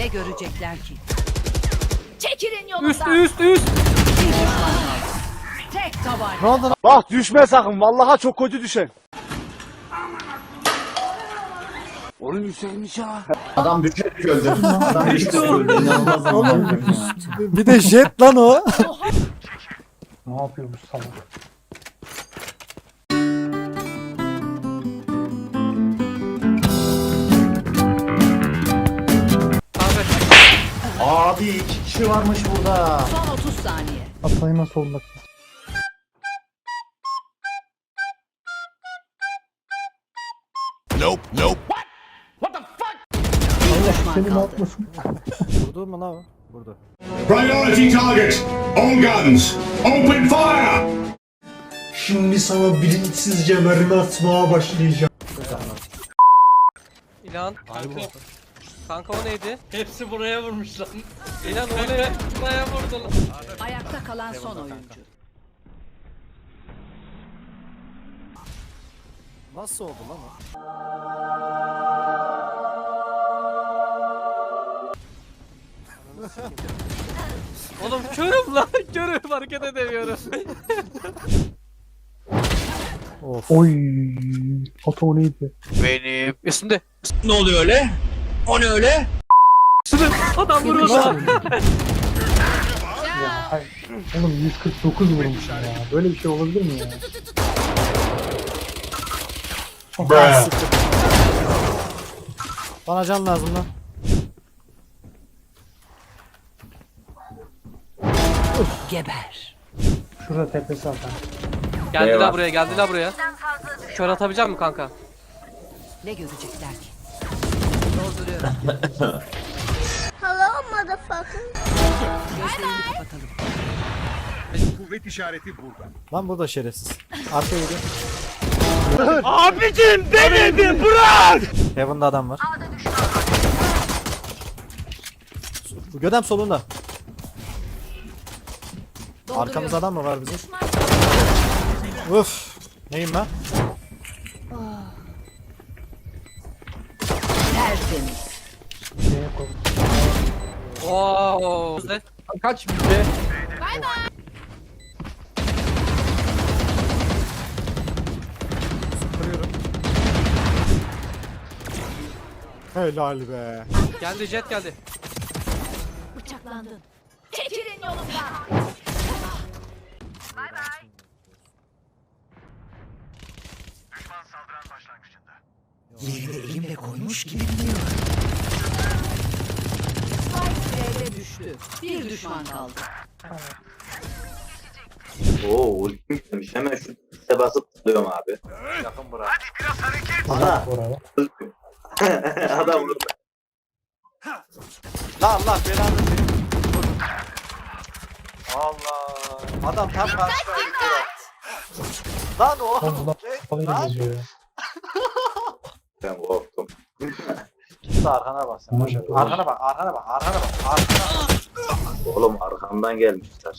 Ne görecekler ki? Çekilin Üst yolumdan. üst üst. Tek tabanca. Ne oldu lan? Bak düşme sakın. Vallaha çok kötü düşen. Oğlum yükselmiş ha. Adam düşerek öldü. Adam düşerek öldü. İnanılmaz bir de jet lan o. Ne yapıyor bu salak? Abi iki kişi varmış burada. Son 30 saniye. Atlayma solunda. Bir düşman Seni ne kaldı. yapmasın? Vurdu mu lan? Vurdu. Priority target. All guns. Open fire! Şimdi sana bilinçsizce mermi atmaya başlayacağım. İlan. Kanka. Kanka o neydi? Hepsi buraya vurmuş lan. İlan o ne? Buraya vurdu lan. Ayakta kalan son oyuncu. Nasıl oldu lan o? Oğlum körüm lan. Körüm hareket edemiyorum. Of. Oy. Oto o neydi? Benim. Üstünde. Ne oluyor öyle? O ne öyle? Adam vuruyor. Ya hayır. Oğlum 149 vurmuşum ya. Böyle bir şey olabilir mi ya? Bana can lazım lan. Geber. Şurada tepesi atan. Geldiler buraya geldiler buraya. Kör atabilecek misin kanka? Ne görecekler ki? Hello motherfucker. Gözlerini kapatalım. Kuvvet işareti burada. Lan bu da şerefsiz. Arka yedi. Abicim denedim bırak. Heaven'da adam var. Bu gödem solunda. Arkamızda adam mı var bizim? Uf. Neyim ben? Tertemiz. Ne? Kaç bir de. Kırıyorum. Helal be. Geldi jet geldi. Bıçaklandın. Çekilin yolumdan. Yerini elimle koymuş gibi biliyorum. Spike düştü. Bir düşman kaldı. Oo ultim gelmiş. Hemen şu site basıp tıklıyorum abi. Yakın bura. Ana Oraya. adam vurdu. Lan Allah belanı verin. Allah. Adam tam karşıda. Lan o. Oğlum geziyor ya. Ben korktum. Git arkana bak sen. boş ver. Arkana bak, arkana bak, arkana bak, arkana bak. Oğlum arkamdan gelmişler.